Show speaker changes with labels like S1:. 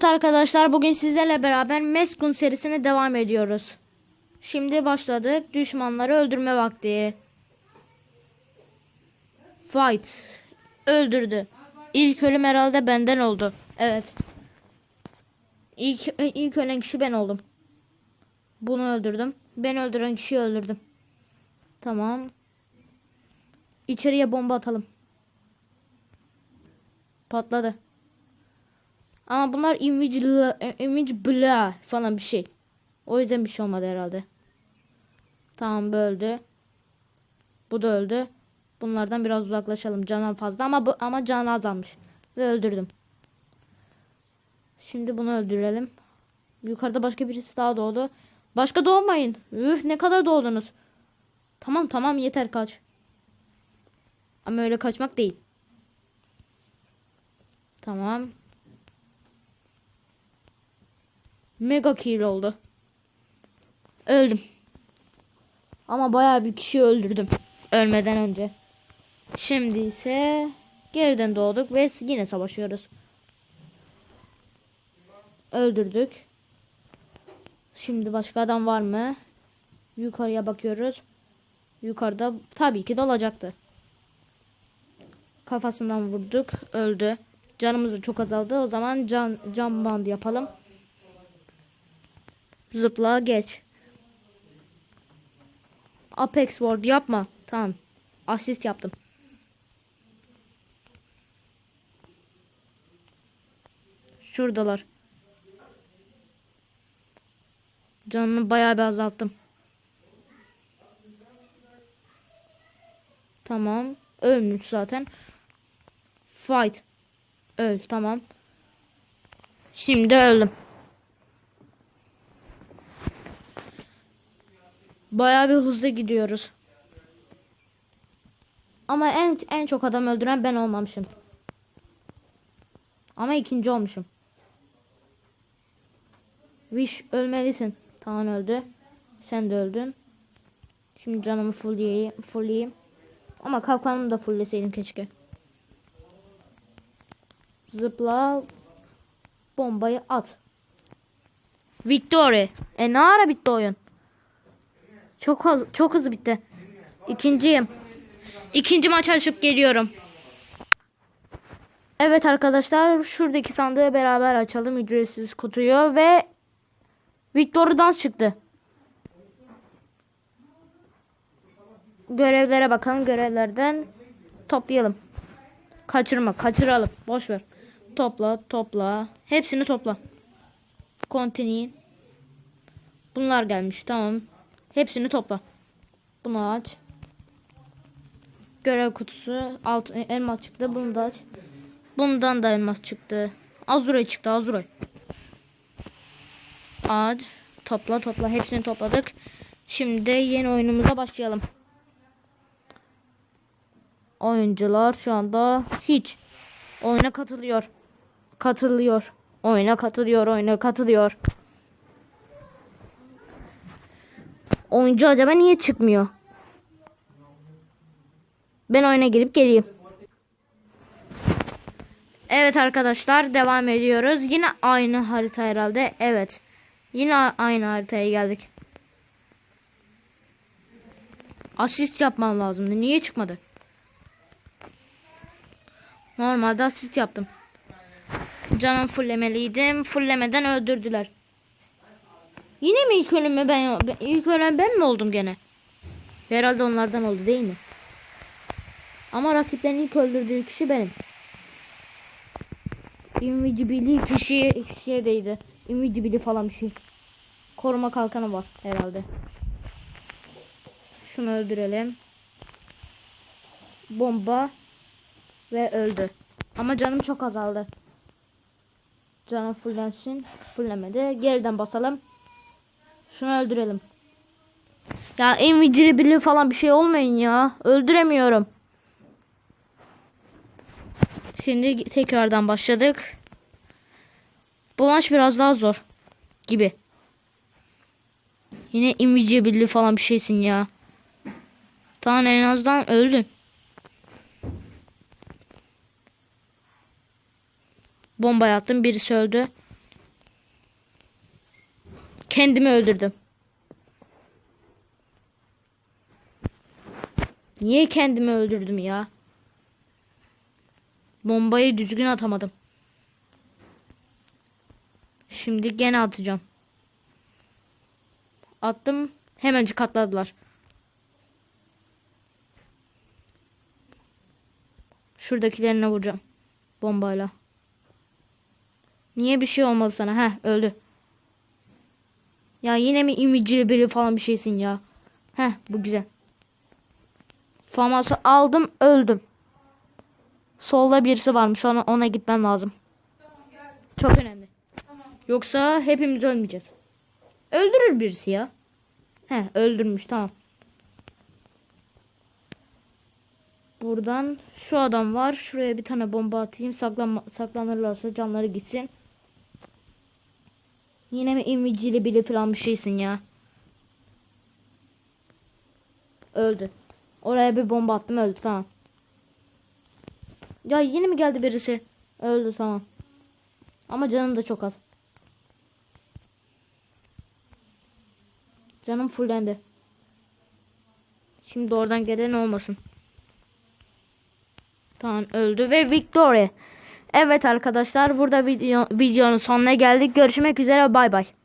S1: Evet arkadaşlar bugün sizlerle beraber Meskun serisine devam ediyoruz. Şimdi başladık. Düşmanları öldürme vakti. Fight. Öldürdü. İlk ölüm herhalde benden oldu. Evet. İlk, ilk ölen kişi ben oldum. Bunu öldürdüm. Ben öldüren kişiyi öldürdüm. Tamam. İçeriye bomba atalım. Patladı. Ama bunlar invisible, invisible falan bir şey. O yüzden bir şey olmadı herhalde. Tamam bu öldü. Bu da öldü. Bunlardan biraz uzaklaşalım. Canım fazla ama bu, ama canı azalmış. Ve öldürdüm. Şimdi bunu öldürelim. Yukarıda başka birisi daha doğdu. Başka doğmayın. Üf ne kadar doğdunuz. Tamam tamam yeter kaç. Ama öyle kaçmak değil. Tamam. Mega kill oldu. Öldüm. Ama bayağı bir kişi öldürdüm. Ölmeden önce. Şimdi ise geriden doğduk ve yine savaşıyoruz. Öldürdük. Şimdi başka adam var mı? Yukarıya bakıyoruz. Yukarıda tabii ki de olacaktı. Kafasından vurduk. Öldü. Canımız çok azaldı. O zaman can, can bandı yapalım. Zıpla geç. Apex Ward yapma. Tamam. Asist yaptım. Şuradalar. Canını bayağı bir azalttım. Tamam. Ölmüş zaten. Fight. Öl. Tamam. Şimdi öldüm. Bayağı bir hızlı gidiyoruz. Ama en en çok adam öldüren ben olmamışım. Ama ikinci olmuşum. Wish ölmelisin. Tamam öldü. Sen de öldün. Şimdi canımı fullleyeyim. fullleyeyim. Ama kalkanımı da fullleseydim keşke. Zıpla. Bombayı at. Victory. E ne ara bitti oyun? Çok hızlı, çok hızlı bitti. İkinciyim. İkinci maç açıp geliyorum. Evet arkadaşlar şuradaki sandığı beraber açalım ücretsiz kutuyu ve Victor dans çıktı. Görevlere bakalım görevlerden toplayalım. Kaçırma kaçıralım boş ver. Topla topla hepsini topla. Continue. Bunlar gelmiş tamam. Hepsini topla. Bunu aç. Görev kutusu. Alt, elmas çıktı. Bunu da aç. Bundan da elmas çıktı. Azuray çıktı. Azuray. Aç. Topla topla. Hepsini topladık. Şimdi yeni oyunumuza başlayalım. Oyuncular şu anda hiç. Oyuna katılıyor. Katılıyor. Oyuna katılıyor. Oyuna katılıyor. Oyuncu acaba niye çıkmıyor? Ben oyuna girip geleyim. Evet arkadaşlar devam ediyoruz. Yine aynı harita herhalde. Evet. Yine aynı haritaya geldik. Asist yapmam lazımdı. Niye çıkmadı? Normalde asist yaptım. Canım fullemeliydim. Fullemeden öldürdüler. Yine mi ilk ölümü ben ilk ölen ben mi oldum gene? Herhalde onlardan oldu değil mi? Ama rakiplerin ilk öldürdüğü kişi benim. Invisibility kişi kişiye değdi. Invisibility falan bir şey. Koruma kalkanı var herhalde. Şunu öldürelim. Bomba ve öldü. Ama canım çok azaldı. Canım fullensin. Fullemedi. Geriden basalım. Şunu öldürelim. Ya invisibility falan bir şey olmayın ya. Öldüremiyorum. Şimdi tekrardan başladık. Bu maç biraz daha zor gibi. Yine invisibility falan bir şeysin ya. Tamam en azından öldün. Bomba attım birisi öldü. Kendimi öldürdüm. Niye kendimi öldürdüm ya? Bombayı düzgün atamadım. Şimdi gene atacağım. Attım. Hemencik katladılar. Şuradakilerine vuracağım. Bombayla. Niye bir şey olmadı sana? Heh öldü. Ya yine mi imicili biri falan bir şeysin ya. Heh bu güzel. Faması aldım öldüm. Solda birisi varmış ona, ona gitmem lazım. Çok önemli. Yoksa hepimiz ölmeyeceğiz. Öldürür birisi ya. He öldürmüş tamam. Buradan şu adam var. Şuraya bir tane bomba atayım. Saklanma, saklanırlarsa canları gitsin. Yine mi imicili biri falan bir şeysin ya. Öldü. Oraya bir bomba attım öldü tamam. Ya yine mi geldi birisi? Öldü tamam. Ama canım da çok az. Canım fullendi. Şimdi oradan gelen olmasın. Tamam öldü ve Victoria. Evet arkadaşlar burada video, videonun sonuna geldik. Görüşmek üzere bay bay.